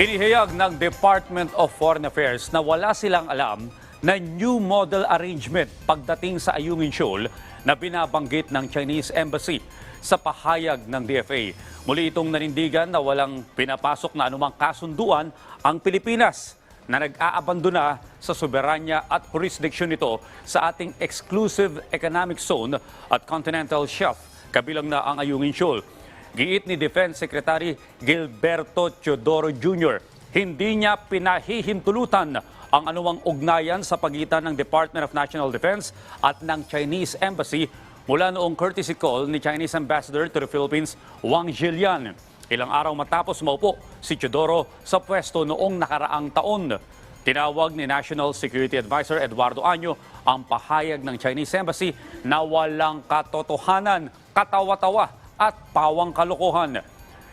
Inihayag ng Department of Foreign Affairs na wala silang alam na new model arrangement pagdating sa Ayungin Shoal na binabanggit ng Chinese Embassy sa pahayag ng DFA. Muli itong nanindigan na walang pinapasok na anumang kasunduan ang Pilipinas na nag-aabandona sa soberanya at jurisdiction nito sa ating exclusive economic zone at continental shelf, kabilang na ang Ayungin Shoal. Giit ni Defense Secretary Gilberto Teodoro Jr., hindi niya pinahihintulutan ang anuwang ugnayan sa pagitan ng Department of National Defense at ng Chinese Embassy mula noong courtesy call ni Chinese Ambassador to the Philippines, Wang Jilian. Ilang araw matapos maupo si Teodoro sa pwesto noong nakaraang taon. Tinawag ni National Security Advisor Eduardo Año ang pahayag ng Chinese Embassy na walang katotohanan, katawa-tawa at pawang kalokohan.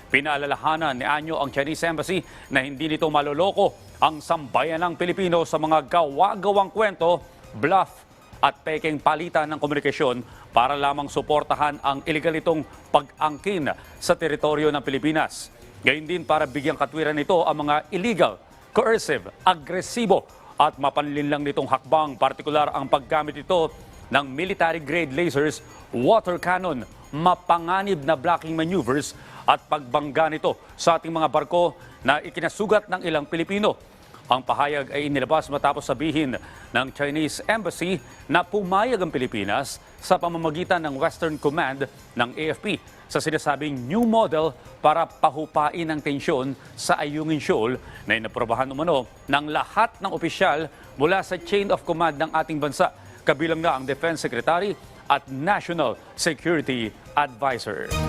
Pinaalalahanan ni Anyo ang Chinese Embassy na hindi nito maloloko ang sambayan ng Pilipino sa mga gawa-gawang kwento, bluff at peking palitan ng komunikasyon para lamang suportahan ang iligal itong pag-angkin sa teritoryo ng Pilipinas. Gayun din para bigyang katwiran nito ang mga illegal, coercive, agresibo at mapanlinlang nitong hakbang, partikular ang paggamit ito ng military-grade lasers, water cannon, mapanganib na blocking maneuvers at pagbangga nito sa ating mga barko na ikinasugat ng ilang Pilipino. Ang pahayag ay inilabas matapos sabihin ng Chinese Embassy na pumayag ang Pilipinas sa pamamagitan ng Western Command ng AFP sa sinasabing new model para pahupain ang tensyon sa Ayungin Shoal na inaprobahan umano ng lahat ng opisyal mula sa chain of command ng ating bansa kabilang na ang Defense Secretary at National Security Advisor.